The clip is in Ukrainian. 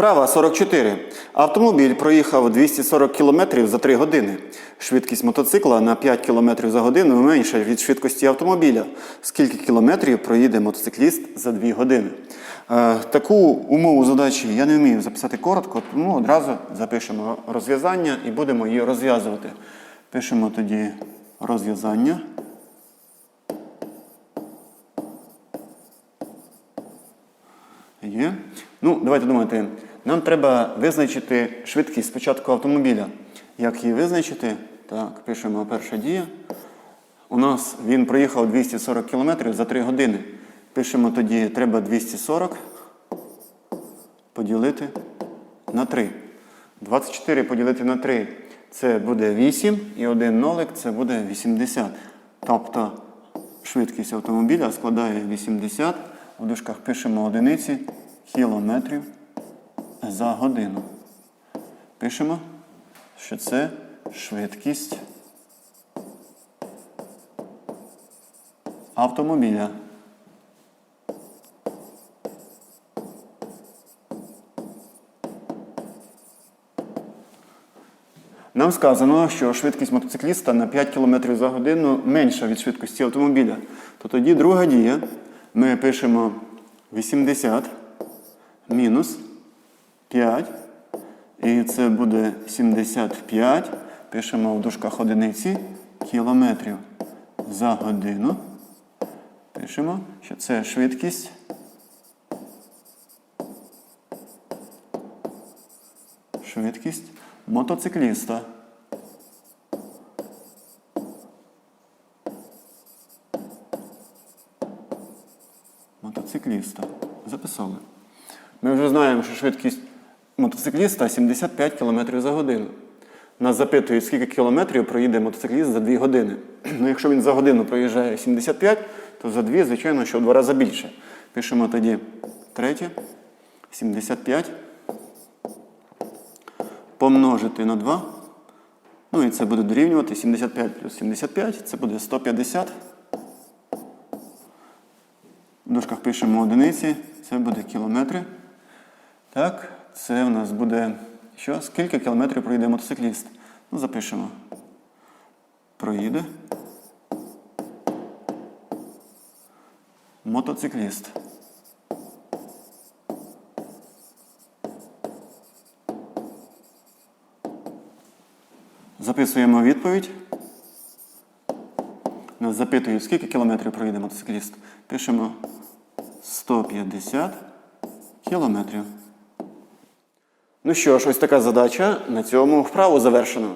Вправа 44. Автомобіль проїхав 240 км за 3 години. Швидкість мотоцикла на 5 км за годину менша від швидкості автомобіля. Скільки кілометрів проїде мотоцикліст за 2 години? Е, таку умову задачі я не вмію записати коротко, тому одразу запишемо розв'язання і будемо її розв'язувати. Пишемо тоді розв'язання. Є. Ну, давайте думати. Нам треба визначити швидкість спочатку автомобіля. Як її визначити? Так, пишемо перша дія. У нас він проїхав 240 км за 3 години. Пишемо тоді, треба 240 поділити на 3. 24 поділити на 3 це буде 8 і один нолик це буде 80. Тобто швидкість автомобіля складає 80. В дужках пишемо одиниці кілометрів за годину. Пишемо, що це швидкість автомобіля. Нам сказано, що швидкість мотоцикліста на 5 км за годину менша від швидкості автомобіля. То тоді друга дія. Ми пишемо 80 мінус 5. І це буде 75. Пишемо в дужках одиниці кілометрів за годину. Пишемо, що це швидкість. Швидкість мотоцикліста. Мотоцикліста. Записали. Ми вже знаємо, що швидкість мотоцикліста 75 км за годину. Нас запитують, скільки кілометрів проїде мотоцикліст за 2 години. Ну, якщо він за годину проїжджає 75, то за 2, звичайно, що в два рази більше. Пишемо тоді третє. 75 помножити на 2. Ну і це буде дорівнювати 75 плюс 75, це буде 150. В дужках пишемо одиниці, це буде кілометри. Так, це в нас буде що? Скільки кілометрів проїде мотоцикліст? Ну, запишемо. Проїде. Мотоцикліст. Записуємо відповідь. Нас запитують, скільки кілометрів проїде мотоцикліст. Пишемо 150 кілометрів. Ну що ж, ось така задача. На цьому вправу завершено.